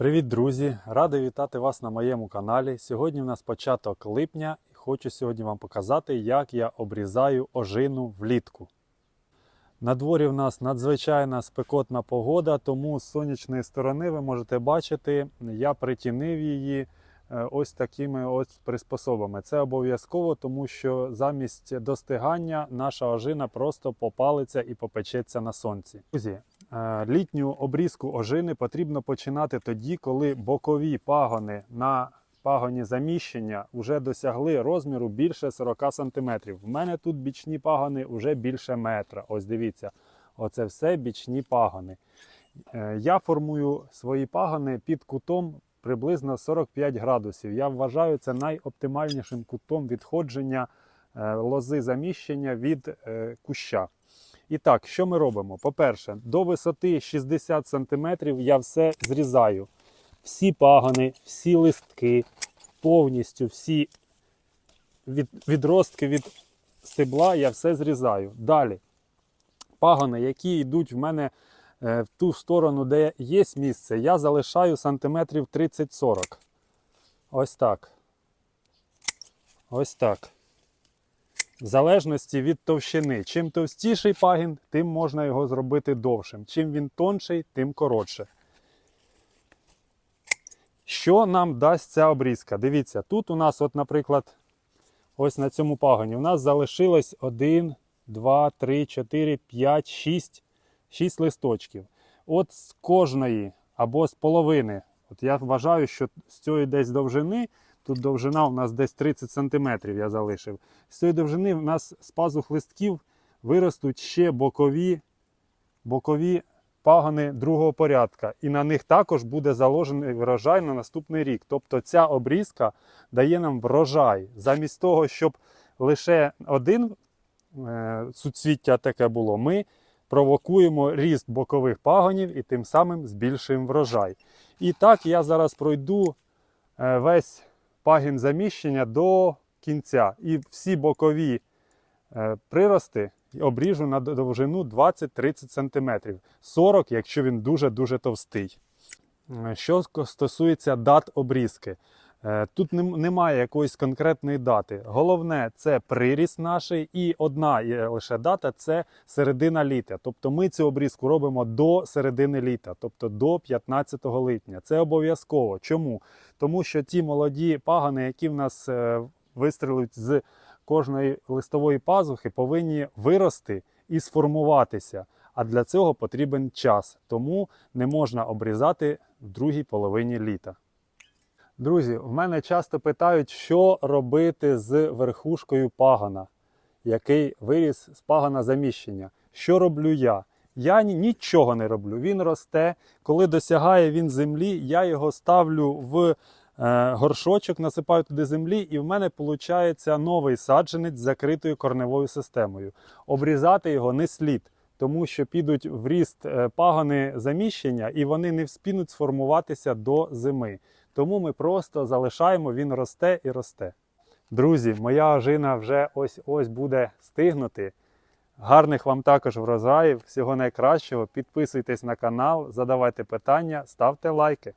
Привіт, друзі! Радий вітати вас на моєму каналі. Сьогодні в нас початок липня і хочу сьогодні вам показати, як я обрізаю ожину влітку. На дворі в нас надзвичайна спекотна погода, тому з сонячної сторони ви можете бачити, я притінив її е, ось такими ось приспособами. Це обов'язково, тому що замість достигання наша ожина просто попалиться і попечеться на сонці. Друзі, літню обрізку ожини потрібно починати тоді, коли бокові пагони на пагоні заміщення вже досягли розміру більше 40 см. В мене тут бічні пагони вже більше метра. Ось дивіться, оце все бічні пагони. Е, Я формую свої пагони під кутом приблизно 45 градусів. Я вважаю це найоптимальнішим кутом відходження е, лози заміщення від е, куща. І так, що ми робимо? По-перше, до висоти 60 см я все зрізаю. Всі пагони, всі листки, повністю всі від, відростки від стебла я все зрізаю. Далі. Пагони, які йдуть в мене е, в ту сторону, де є місце, я залишаю сантиметрів 30-40. Ось так. Ось так. В залежності від товщини. Чим товстіший пагін, тим можна його зробити довшим. Чим він тонший, тим коротше. Що нам дасть ця обрізка? Дивіться, тут у нас, от, наприклад, ось на цьому пагоні, у нас залишилось 1, 2, 3, 4, 5, 6, 6 листочків. От з кожної або з половини, от я вважаю, що з цієї десь довжини, тут довжина у нас десь 30 см я залишив. З цієї довжини у нас з пазух листків виростуть ще бокові, бокові пагони другого порядка, і на них також буде заложений врожай на наступний рік. Тобто ця обрізка дає нам врожай. Замість того, щоб лише один е, суцвіття таке було, ми провокуємо ріст бокових пагонів і тим самим збільшуємо врожай. І так я зараз пройду е, весь пагін заміщення до кінця. І всі бокові е, прирости обріжу на довжину 20-30 см. 40, якщо він дуже-дуже товстий. Е, Що стосується дат обрізки, тут немає якоїсь конкретної дати. Головне це приріст наш, і одна є лише дата це середина літа. Тобто ми цю обрізку робимо до середини літа, тобто до 15 липня. Це обов'язково. Чому? Тому що ті молоді пагани, які в нас е, вистрілюють з кожної листової пазухи, повинні вирости і сформуватися. А для цього потрібен час, тому не можна обрізати в другій половині літа. Друзі, в мене часто питають, що робити з верхушкою пагана, який виріс з пагана заміщення. Що роблю я? Я нічого не роблю. Він росте. Коли досягає він землі, я його ставлю в е, горшочок, насипаю туди землі, і в мене виходить новий саджанець з закритою корневою системою. Обрізати його не слід, тому що підуть в ріст е, пагони заміщення, і вони не вспінуть сформуватися до зими. Тому ми просто залишаємо, він росте і росте. Друзі, моя ожина вже ось ось буде стигнути. Гарних вам також врожаїв, всього найкращого. Підписуйтесь на канал, задавайте питання, ставте лайки.